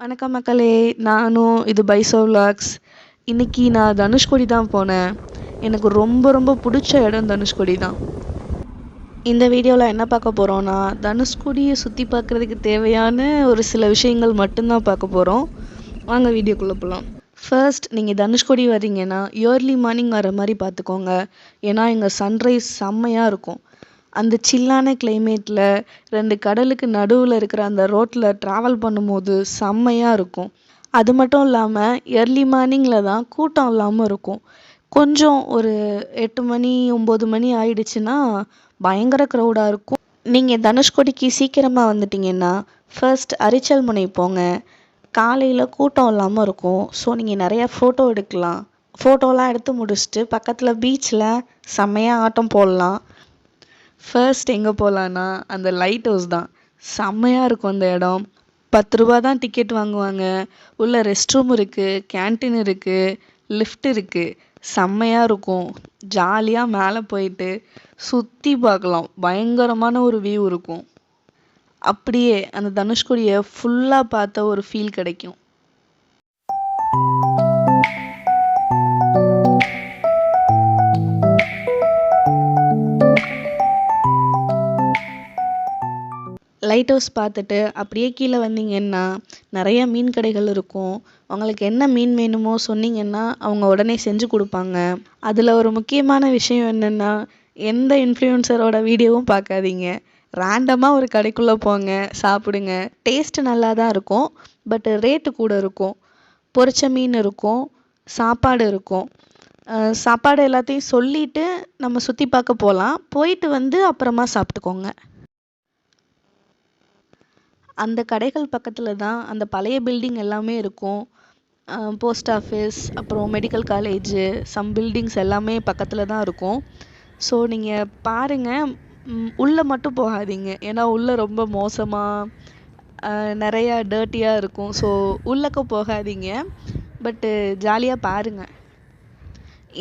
வணக்கம் மக்களே நானும் இது பைசோ விளாக்ஸ் இன்னைக்கு நான் தனுஷ்கோடி தான் போனேன். எனக்கு ரொம்ப ரொம்ப பிடிச்ச இடம் தனுஷ்கோடி தான். இந்த வீடியோவில் என்ன பார்க்க போகிறோன்னா தனுஷ்கோடியை சுற்றி பார்க்குறதுக்கு தேவையான ஒரு சில விஷயங்கள் மட்டும்தான் பார்க்க போகிறோம் வாங்க வீடியோக்குள்ளே போகலாம் ஃபர்ஸ்ட் நீங்கள் தனுஷ்கோடி வரீங்கன்னா இயர்லி மார்னிங் வர மாதிரி பார்த்துக்கோங்க. ஏன்னா இங்கே சன்ரைஸ் செம்மையாக இருக்கும். அந்த சில்லான கிளைமேட்டில் ரெண்டு கடலுக்கு நடுவில் இருக்கிற அந்த ரோட்டில் ட்ராவல் பண்ணும்போது செம்மையாக இருக்கும். அது மட்டும் இல்லாமல் ஏர்லி மார்னிங்கில் தான் கூட்டம் இல்லாமல் இருக்கும். கொஞ்சம் ஒரு எட்டு மணி ஒம்பது மணி ஆயிடுச்சுன்னா பயங்கர க்ரௌடாக இருக்கும். நீங்கள் தனுஷ்கோடிக்கு சீக்கிரமாக வந்துட்டீங்கன்னா ஃபர்ஸ்ட் அரிச்சல் முனை போங்க. காலையில் கூட்டம் இல்லாமல் இருக்கும். ஸோ நீங்கள் நிறையா ஃபோட்டோ எடுக்கலாம். ஃபோட்டோலாம் எடுத்து முடிச்சுட்டு பக்கத்தில் பீச்சில் செம்மையாக ஆட்டம் போடலாம். ஃபர்ஸ்ட் எங்கே போகலான்னா அந்த லைட் ஹவுஸ் தான். செம்மையாக இருக்கும் அந்த இடம். பத்து ரூபா தான் டிக்கெட் வாங்குவாங்க. உள்ள ரெஸ்ட் ரூம் இருக்குது கேன்டீன் இருக்குது லிஃப்ட் இருக்குது செம்மையாக இருக்கும். ஜாலியாக மேலே போயிட்டு சுற்றி பார்க்கலாம். பயங்கரமான ஒரு வியூ இருக்கும். அப்படியே அந்த தனுஷ்கோடியை ஃபுல்லாக பார்த்த ஒரு ஃபீல் கிடைக்கும். லைட் ஹவுஸ் பார்த்துட்டு அப்படியே கீழே வந்தீங்கன்னா நிறைய மீன் கடைகள் இருக்கும். உங்களுக்கு என்ன மீன் வேணுமோ சொன்னீங்கன்னா அவங்க உடனே செஞ்சு கொடுப்பாங்க. அதில் ஒரு முக்கியமான விஷயம் என்னென்னா எந்த இன்ஃப்ளூயன்சரோட வீடியோவும் பார்க்காதீங்க. ரேண்டமாக ஒரு கடைக்குள்ளே போங்க சாப்பிடுங்க. டேஸ்ட்டு நல்லா தான் இருக்கும் பட் ரேட்டு கூட இருக்கும். பொரிச்ச மீன் இருக்கும் சாப்பாடு இருக்கும். சாப்பாடு எல்லாத்தையும் சொல்லிட்டு நம்ம சுற்றி பார்க்க போகலாம் போயிட்டு வந்து அப்புறமா சாப்பிட்டுக்கோங்க. அந்த கடைகள் பக்கத்தில் தான் அந்த பழைய பில்டிங் எல்லாமே இருக்கும். போஸ்ட் ஆஃபீஸ் அப்புறம் மெடிக்கல் காலேஜு சம் பில்டிங்ஸ் எல்லாமே பக்கத்தில் தான் இருக்கும். ஸோ நீங்கள் பாருங்கள் உள்ளே மட்டும் போகாதீங்க. ஏன்னா உள்ளே ரொம்ப மோசமாக நிறையா டர்ட்டியாக இருக்கும். ஸோ உள்ளக்க போகாதீங்க. பட்டு ஜாலியாக பாருங்கள்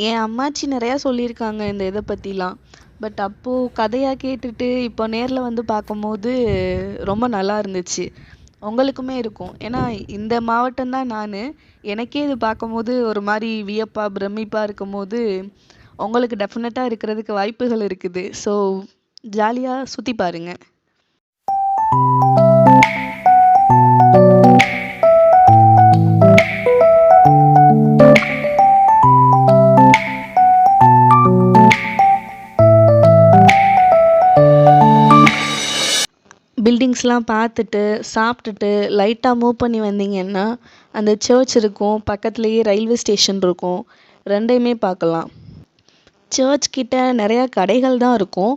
என் அம்மாச்சி நிறையா சொல்லியிருக்காங்க இந்த இதை பற்றிலாம் பட் அப்போது கதையாக கேட்டுட்டு இப்போ நேரில் வந்து பார்க்கும்போது ரொம்ப நல்லா இருந்துச்சு. உங்களுக்குமே இருக்கும். ஏன்னா இந்த மாவட்டம் தான் நான். எனக்கே இது பார்க்கும்போது ஒரு மாதிரி வியப்பாக பிரமிப்பாக இருக்கும்போது உங்களுக்கு டெஃபினட்டாக இருக்கிறதுக்கு வாய்ப்புகள் இருக்குது. ஸோ ஜாலியாக சுற்றி பாருங்கள் திங்ஸ்லாம் பார்த்துட்டு சாப்பிட்டுட்டு லைட்டாக மூவ் பண்ணி வந்தீங்கன்னா அந்த சர்ச் இருக்கும் பக்கத்துலேயே ரயில்வே ஸ்டேஷன் இருக்கும். ரெண்டையுமே பார்க்கலாம். சர்ச் கிட்ட நிறையா கடைகள் தான் இருக்கும்.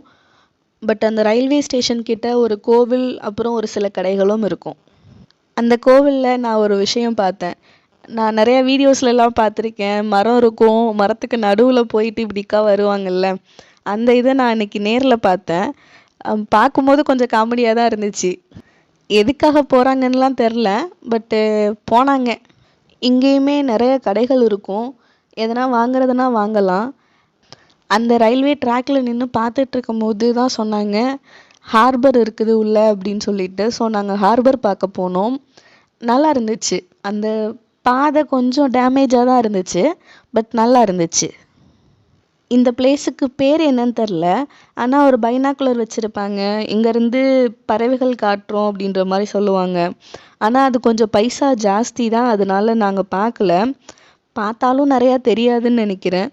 பட் அந்த ரயில்வே ஸ்டேஷன் கிட்ட ஒரு கோவில் அப்புறம் ஒரு சில கடைகளும் இருக்கும். அந்த கோவிலில் நான் ஒரு விஷயம் பார்த்தேன். நான் நிறையா வீடியோஸ்லலாம் பார்த்துருக்கேன். மரம் இருக்கும். மரத்துக்கு நடுவில் போயிட்டு இப்படிக்கா வருவாங்கல்ல. அந்த இதை நான் இன்னைக்கு நேரில் பார்த்தேன். பார்க்கும்போது கொஞ்சம் காமெடியாக தான் இருந்துச்சு. எதுக்காக போகிறாங்கன்னுலாம் தெரில பட்டு போனாங்க. இங்கேயுமே நிறைய கடைகள் இருக்கும். எதனா வாங்குறதுனா வாங்கலாம். அந்த ரயில்வே ட்ராக்ல நின்று பார்த்துட்டு இருக்கும்போது தான் சொன்னாங்க ஹார்பர் இருக்குது உள்ள அப்படின்னு சொல்லிட்டு. ஸோ நாங்கள் ஹார்பர் பார்க்க போனோம். நல்லா இருந்துச்சு. அந்த பாதை கொஞ்சம் டேமேஜாக தான் இருந்துச்சு பட் நல்லா இருந்துச்சு. இந்த பிளேஸுக்கு பேர் என்னன்னு தெரில ஆனால் ஒரு பைனாக்குலர் வச்சுருப்பாங்க. இங்கேருந்து பறவைகள் காட்டுறோம் அப்படின்ற மாதிரி சொல்லுவாங்க. ஆனால் அது கொஞ்சம் பைசா ஜாஸ்தி தான். அதனால நாங்கள் பார்க்கல. பார்த்தாலும் நிறையா தெரியாதுன்னு நினைக்கிறேன்.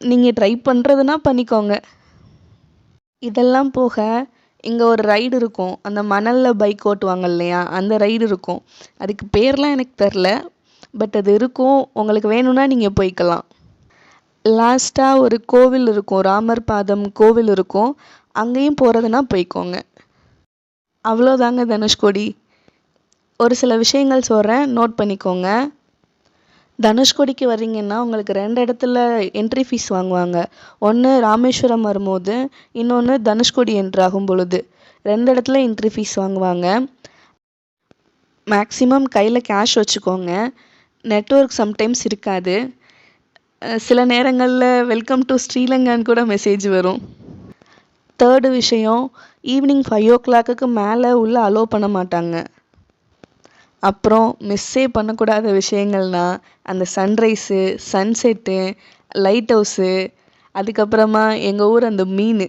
நீங்கள் ட்ரை பண்ணுறதுனா பண்ணிக்கோங்க. இதெல்லாம் போக இங்கே ஒரு ரைடு இருக்கும். அந்த மணலில் பைக் ஓட்டுவாங்க இல்லையா? அந்த ரைடு இருக்கும். அதுக்கு பேர்லாம் எனக்கு தெரில பட் அது இருக்கும். உங்களுக்கு வேணும்னா நீங்கள் போய்க்கலாம். லாஸ்ட்டாக ஒரு கோவில் இருக்கும் ராமர் பாதம் கோவில் இருக்கும். அங்கேயும் போகிறதுனா போய்க்கோங்க. அவ்வளோதாங்க தனுஷ்கோடி ஒரு சில விஷயங்கள் சொல்கிறேன் நோட் பண்ணிக்கோங்க. தனுஷ்கோடிக்கு வர்றீங்கன்னா உங்களுக்கு ரெண்டு இடத்துல என்ட்ரி ஃபீஸ் வாங்குவாங்க. ஒன்று ராமேஸ்வரம் வரும்போது இன்னொன்று தனுஷ்கோடி என்ட்ரி ஆகும் பொழுது. ரெண்டு இடத்துல என்ட்ரி ஃபீஸ் வாங்குவாங்க. மேக்ஸிமம் கையில் கேஷ் வச்சுக்கோங்க. நெட்ஒர்க் சம்டைம்ஸ் இருக்காது. சில நேரங்களில் வெல்கம் டு ஸ்ரீலங்கான்னு கூட மெசேஜ் வரும். தேர்டு விஷயம் ஈவினிங் ஃபைவ் ஓ கிளாக்குக்கு மேலே உள்ளே அலோவ் பண்ண மாட்டாங்க. அப்புறம் மிஸ்ஸே பண்ணக்கூடாத விஷயங்கள்னா அந்த சன்ரைஸு சன்செட்டு லைட் ஹவுஸு அதுக்கப்புறமா எங்கள் ஊர் அந்த மீன்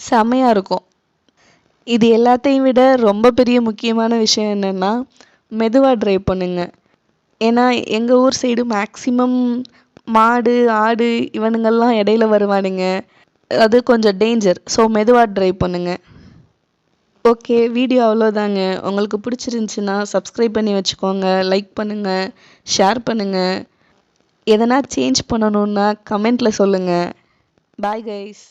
செமையாக இருக்கும். இது எல்லாத்தையும் விட ரொம்ப பெரிய முக்கியமான விஷயம் என்னென்னா மெதுவாக ட்ரைவ் பண்ணுங்க. ஏன்னா எங்கள் ஊர் சைடு மேக்ஸிமம் மாடு ஆடு இவனுங்கெல்லாம் இடையில வருவானுங்க. அது கொஞ்சம் டேஞ்சர் ஸோ மெதுவாக ட்ரைவ் பண்ணுங்க. ஓகே வீடியோ அவ்வளோதாங்க உங்களுக்கு பிடிச்சிருந்துச்சின்னா சப்ஸ்கிரைப் பண்ணி வச்சுக்கோங்க லைக் பண்ணுங்கள் ஷேர் பண்ணுங்கள் எதனா சேஞ்ச் பண்ணணுன்னா கமெண்ட்டில் சொல்லுங்கள் பாய் கைஸ்